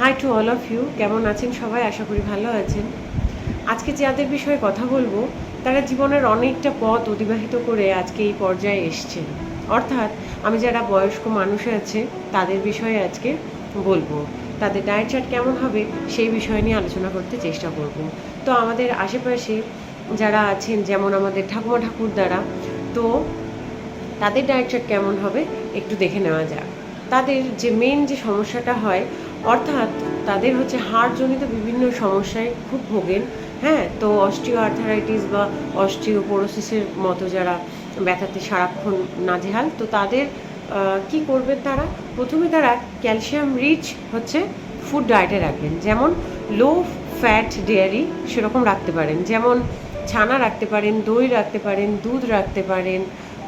Hi to all of you কেমন আছেন সবাই? আশা করি ভালো আছেন। আজকে যাদের বিষয়ে কথা বলব, তারা জীবনের অনেকটা পথ অতিবাহিত করে আজকে এই পর্যায়ে এসছেন। অর্থাৎ আমি যারা বয়স্ক মানুষ আছে, তাদের বিষয়ে আজকে বলব। তাদের ডায়েট চার্ট কেমন হবে, সেই বিষয় নিয়ে আলোচনা করতে চেষ্টা করব। তো আমাদের আশেপাশে যারা আছেন, যেমন আমাদের ঠাকুমা ঠাকুর দ্বারা, তো তাদের ডায়েট চার্ট কেমন হবে একটু দেখে নেওয়া যাক। তাদের যে মেন যে সমস্যাটা হয় অর্থাৎ তাদের হচ্ছে হাড়জনিত বিভিন্ন সমস্যায় খুব ভোগেন। হ্যাঁ তো অস্টিও আর্থারাইটিস বা অস্টিওপোরোসিসের মতো যারা ব্যথাতে সারাক্ষণ নাজেহাল, তো তাদের কি করবেন তারা? প্রথমে তারা ক্যালসিয়াম রিচ হচ্ছে ফুড ডায়েটে রাখবেন। যেমন লো ফ্যাট ডেয়ারি সেরকম রাখতে পারেন। যেমন ছানা রাখতে পারেন, দই রাখতে পারেন, দুধ রাখতে পারেন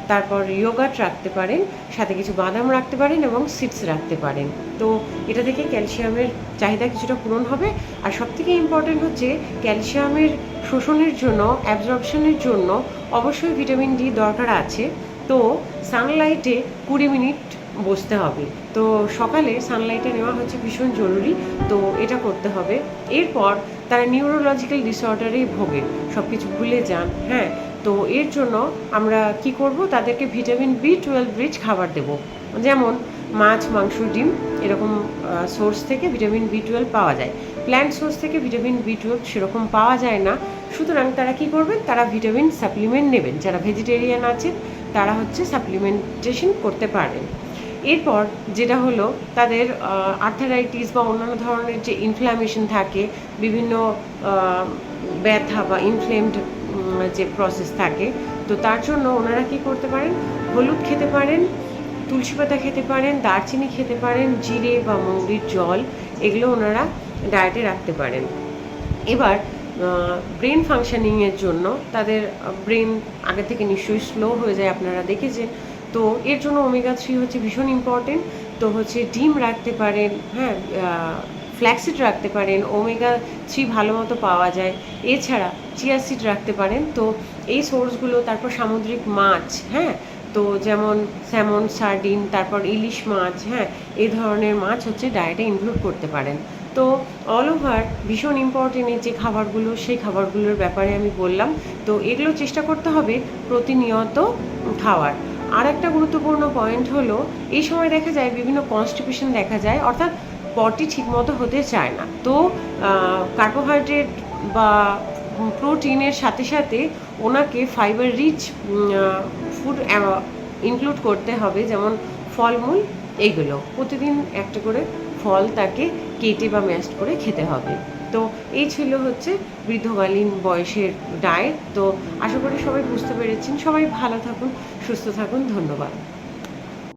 তারপর ইয়োগাট রাখতে পারেন, সাথে কিছু বাদাম রাখতে পারেন এবং সিডস রাখতে পারেন। তো এটা থেকে ক্যালসিয়ামের চাহিদা কিছুটা পূরণ হবে। আর সবথেকে ইম্পর্টেন্ট হচ্ছে ক্যালসিয়ামের শোষণের জন্য, অ্যাবজর্পশনের জন্য অবশ্যই ভিটামিন ডি দরকার আছে। তো সানলাইটে কুড়ি মিনিট বসতে হবে। তো সকালে সানলাইটে নেওয়া হচ্ছে ভীষণ জরুরি। তো এটা করতে হবে। এরপর তারা নিউরোলজিক্যাল ডিসঅর্ডারে ভোগে। সব কিছু ভুলে যান হ্যাঁ? তো এর জন্য আমরা কি করব? তাদেরকে ভিটামিন বি টুয়েলভ রিচ খাবার দেব। যেমন মাছ, মাংস, ডিম এরকম সোর্স থেকে ভিটামিন বি টুয়েলভ পাওয়া যায়। প্ল্যান্ট সোর্স থেকে ভিটামিন বি টুয়েলভ সেরকম পাওয়া যায় না। সুতরাং তারা কি করবেন? তারা ভিটামিন সাপ্লিমেন্ট নেবেন। যারা ভেজিটেরিয়ান আছেন, তারা হচ্ছে সাপ্লিমেন্টেশন করতে পারেন এরপর যেটা হলো, তাদের আর্থারাইটিস বা অন্যান্য ধরনের যে ইনফ্ল্যামেশন থাকে, বিভিন্ন ব্যথা বা ইনফ্লেমড যে প্রসেস থাকে, তো তার জন্য ওনারা কি করতে পারেন? হলুদ খেতে পারেন, তুলসী পাতা খেতে পারেন, দারচিনি খেতে পারেন, জিরে বা মৌরির জল, এগুলো ওনারা ডায়েটে রাখতে পারেন। এবার ব্রেন ফাংশনিংয়ের জন্য তাদের ব্রেন আগে থেকে নিশ্চয়ই স্লো হয়ে যায় আপনারা দেখেছেন। তো এর জন্য ওমেগা থ্রি হচ্ছে ভীষণ ইম্পর্টেন্ট তো হচ্ছে ডিম রাখতে পারেন হ্যাঁ ফ্ল্যাক্সিড রাখতে পারেন ওমেগা থ্রি ভালো মতো পাওয়া যায়। এছাড়া চিয়া সিড রাখতে পারেন, তো এই সোর্সগুলো তারপর সামুদ্রিক মাছ হ্যাঁ? তো যেমন স্যামন সার্ডিন তারপর ইলিশ মাছ হ্যাঁ? এই ধরনের মাছ হচ্ছে ডায়েটে ইনক্লুড করতে পারেন। তো অল ওভার ভীষণ ইম্পর্টেন্ট যে খাবারগুলো, সেই খাবারগুলোর ব্যাপারে আমি বললাম। তো এগুলো চেষ্টা করতে হবে প্রতিনিয়ত খাওয়ার। আর একটা গুরুত্বপূর্ণ পয়েন্ট হলো, এই সময় দেখা যায় বিভিন্ন কনস্টিপেশন দেখা যায়, অর্থাৎ পটি ঠিকমতো হতে চায় না। তো কার্বোহাইড্রেট বা প্রোটিনের সাথে সাথে ওনাকে ফাইবার রিচ ফুড ইনক্লুড করতে হবে, যেমন ফলমূল এইগুলো প্রতিদিন একটা করে ফল তাকে কেটে বা ম্যাশ করে খেতে হবে। তো, এই ছিল হচ্ছে বৃদ্ধকালীন বয়সের ডায়েট তো, আশা করি সবাই বুঝতে পেরেছেন। সবাই ভালো থাকুন, সুস্থ থাকুন। ধন্যবাদ।